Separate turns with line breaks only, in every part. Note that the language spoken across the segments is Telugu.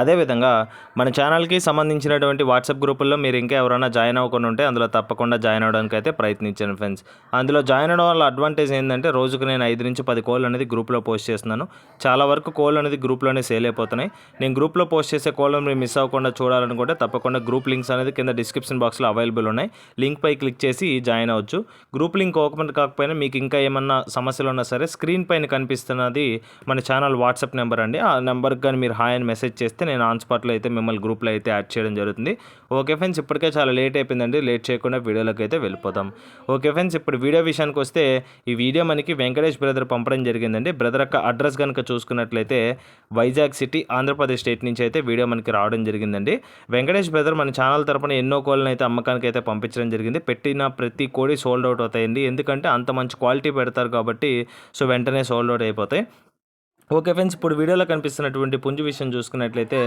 అదేవిధంగా మన ఛానల్కి సంబంధించినటువంటి వాట్సాప్ గ్రూపుల్లో మీరు ఇంకా ఎవరైనా జాయిన్ అవ్వకుండా ఉంటే అందులో తప్పకుండా జాయిన్ అవ్వడానికి అయితే ప్రయత్నించాను ఫ్రెండ్స్. అందులో జాయిన్ అవ్వడం వల్ల అడ్వాంటేజ్ ఏంటంటే రోజుకు నేను ఐదు నుంచి పది కోళ్ళు అనేది గ్రూప్లో పోస్ట్ చేస్తున్నాను. చాలా వరకు కోళ్ళు అనేది గ్రూప్లోనే సేల్ అయిపోతున్నాయి. నేను గ్రూప్లో పోస్ట్ చేసే కోళ్ళను మీరు మిస్ అవ్వకుండా చూడాలనుకుంటే తప్పకుండా గ్రూప్ లింక్స్ అనేది కింద డిస్క్రిప్షన్ బాక్స్లో అవైలబుల్ ఉన్నాయి. లింక్ పై క్లిక్ చేసి జాయిన్ అవ్వచ్చు. గ్రూప్ లింక్ ఓపెన్ కాకపోయినా మీకు ఇంకా ఏమన్నా సమస్యలు ఉన్నా సరే స్క్రీన్ పైన కనిపిస్తున్నది మన ఛానల్ వాట్సాప్ నెంబర్ అండి. ఆ నెంబర్కి కానీ మీరు హాయ్ అని మెసేజ్ చేస్తే నేను ఆన్ స్పాట్లో అయితే మిమ్మల్ని గ్రూప్లో అయితే యాడ్ చేయడం జరుగుతుంది. ఓకే ఫ్రెండ్స్ ఇప్పటికే చాలా లేట్ అయిపోయిందండి. లేట్ చేయకుండా వీడియోలోకి అయితే వెళ్ళిపోతాం ఓకే ఫ్రెండ్స్ ఇప్పుడు వీడియో విషయానికి వస్తే ఈ వీడియో మనకి వెంకటేష్ బ్రదర్ పంపడం జరిగిందండి. బ్రదర్ యొక్క అడ్రస్ కనుక చూసుకున్నట్లయితే వైజాగ్ సిటీ ఆంధ్రప్రదేశ్ స్టేట్ నుంచి అయితే వీడియో మనకి రావడం జరిగిందండి. వెంకటేష్ బ్రదర్ మన ఛానల్ తరపున ఎన్నో కోళ్ళని అయితే అమ్మకానికి అయితే పంపించడం జరిగింది. పెట్టిన ప్రతి కోడి సోల్డ్ అవుట్ అవుతాయండి. ఎందుకంటే అంత మంచి క్వాలిటీ పెడతారు కాబట్టి సో వెంటనే సోల్డ్ అవుట్ అయిపోతాయి. ఓకే ఫ్రెండ్స్ ఇప్పుడు వీడియోలో కనిపిస్తున్నటువంటి పుంజు విషయం చూసుకున్నట్లయితే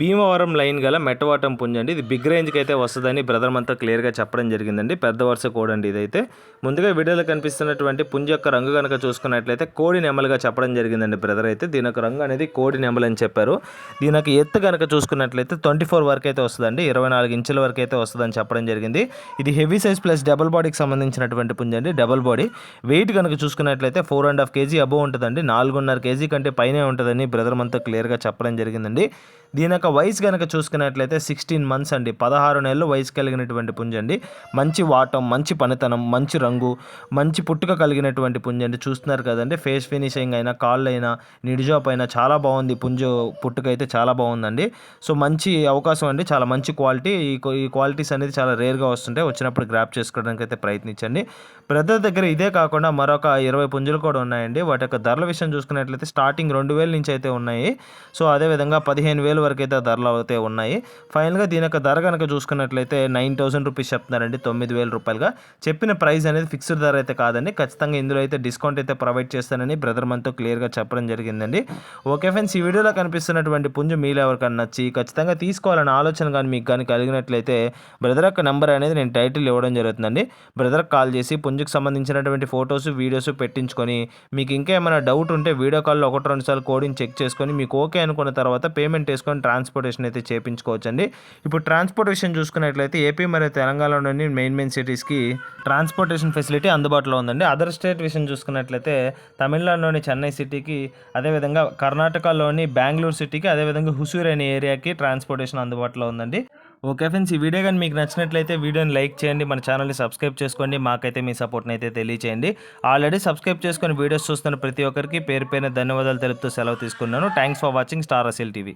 భీమవరం లైన్ గల మెట్టవాటం పుంజు అండి. ఇది బిగ్ రేంజ్కి అయితే వస్తుందని బ్రదర్ అంతా క్లియర్గా చెప్పడం జరిగిందండి. పెద్ద వరుస కోడ్ అండి ఇదైతే. ముందుగా వీడియోలో కనిపిస్తున్నటువంటి పుంజు యొక్క రంగు కనుక చూసుకున్నట్లయితే కోడి నెమలుగా చెప్పడం జరిగిందండి బ్రదర్ అయితే. దీని యొక్క రంగు అనేది కోడి నెమలు అని చెప్పారు. దీని యొక్క ఎత్తు కనుక చూసుకున్నట్లయితే ట్వంటీ ఫోర్ వరకు అయితే వస్తుందండి. ఇరవై నాలుగు ఇంచుల వరకు అయితే వస్తుందని చెప్పడం జరిగింది. ఇది హెవీ సైజ్ ప్లస్ డబుల్ బాడీకి సంబంధించినటువంటి పుంజు అండి డబుల్ బాడీ. వెయిట్ కనుక చూసుకున్నట్లయితే four and half kg above ఉంటుందండి. నాలుగున్నర కేజీ కంటే పైనే ఉంటుందని బ్రదర్ మనతో క్లియర్గా చెప్పడం జరిగిందండి. దీని యొక్క వయసు కనుక చూసుకున్నట్లయితే సిక్స్టీన్ మంత్స్ అండి. పదహారు నెలలు వయసు కలిగినటువంటి పుంజండి. మంచి వాటం మంచి పనితనం మంచి రంగు మంచి పుట్టుక కలిగినటువంటి పుంజండి. చూస్తున్నారు కదండి ఫేస్ ఫినిషింగ్ అయినా కాళ్ళు అయినా నిడిజాప్ అయినా చాలా బాగుంది. పుంజు పుట్టుక అయితే చాలా బాగుందండి. సో మంచి అవకాశం అండి. చాలా మంచి క్వాలిటీ. ఈ క్వాలిటీస్ అనేది చాలా రేర్గా వస్తుంటాయి. వచ్చినప్పుడు గ్రాప్ చేసుకోవడానికి అయితే ప్రయత్నించండి. బ్రదర్ దగ్గర ఇదే కాకుండా మరొక ఇరవై పుంజులు కూడా ఉన్నాయండి. వాటి యొక్క ధరల విషయం చూసుకున్నట్లయితే స్టార్టింగ్ రెండు వేల నుంచి అయితే ఉన్నాయి. సో అదేవిధంగా పదిహేను వేలు వరకు అయితే ధరలు అయితే ఉన్నాయి. ఫైనల్గా దీని యొక్క ధర కనుక చూసుకున్నట్లయితే నైన్ థౌసండ్ రూపీస్ చెప్తున్నారండి. తొమ్మిది వేల రూపాయలుగా. చెప్పిన ప్రైస్ అనేది ఫిక్స్డ్ ధర అయితే కాదండి. ఖచ్చితంగా ఇందులో అయితే డిస్కౌంట్ అయితే ప్రొవైడ్ చేస్తానని బ్రదర్ మనతో క్లియర్గా చెప్పడం జరిగిందండి. ఓకే ఫ్రెండ్స్ ఈ వీడియోలో కనిపిస్తున్నటువంటి పుంజు మీలో ఎవరికైనా నచ్చి ఖచ్చితంగా తీసుకోవాలనే ఆలోచన కానీ మీకు కానీ కలిగినట్లయితే బ్రదర్ యొక్క నెంబర్ అనేది నేను టైటిల్ ఇవ్వడం జరుగుతుందండి. బ్రదర్ కాల్ చేసి పుంజుకు సంబంధించినటువంటి ఫొటోస్ వీడియోస్ పెట్టించుకొని మీకు ఇంకా ఏమైనా డౌట్ ఉంటే వీడియో కాల్లో ఒకటి రెండు సార్లు కోడింగ్ చెక్ చేసుకొని మీకు ఓకే అనుకున్న తర్వాత పేమెంట్ వేసుకొని ట్రాన్స్పోర్టేషన్ అయితే చేయించుకోవచ్చండి ఇప్పుడు ట్రాన్స్పోర్టేషన్ చూసుకున్నట్లయితే ఏపీ మరియు తెలంగాణలోని మెయిన్ మెయిన్ సిటీస్కి ట్రాన్స్పోర్టేషన్ ఫెసిలిటీ అందుబాటులో ఉందండి. అదర్ స్టేట్ విషయం చూసుకున్నట్లయితే తమిళనాడులోని చెన్నై సిటీకి అదేవిధంగా కర్ణాటకలోని బెంగళూరు సిటీకి అదేవిధంగా హుసూర్ అనే ఏరియాకి ట్రాన్స్పోర్టేషన్ అందుబాటులో ఉందండి. ఓకే ఫ్రెండ్స్ ఈ వీడియో కానీ మీకు నచ్చినట్లయితే వీడియోని లైక్ చేయండి మన ఛానల్ని సబ్స్క్రైబ్ చేసుకోండి మాకైతే మీ సపోర్ట్ని అయితే తెలియచేయండి. ఆల్రెడీ సబ్స్క్రైబ్ చేసుకొని వీడియోస్ చూస్తున్న ప్రతి ఒక్కరికి పేరు పేరున ధన్యవాదాలు తెలుపుతూ సెలవు తీసుకున్నాను. Thanks for watching Star Asil TV.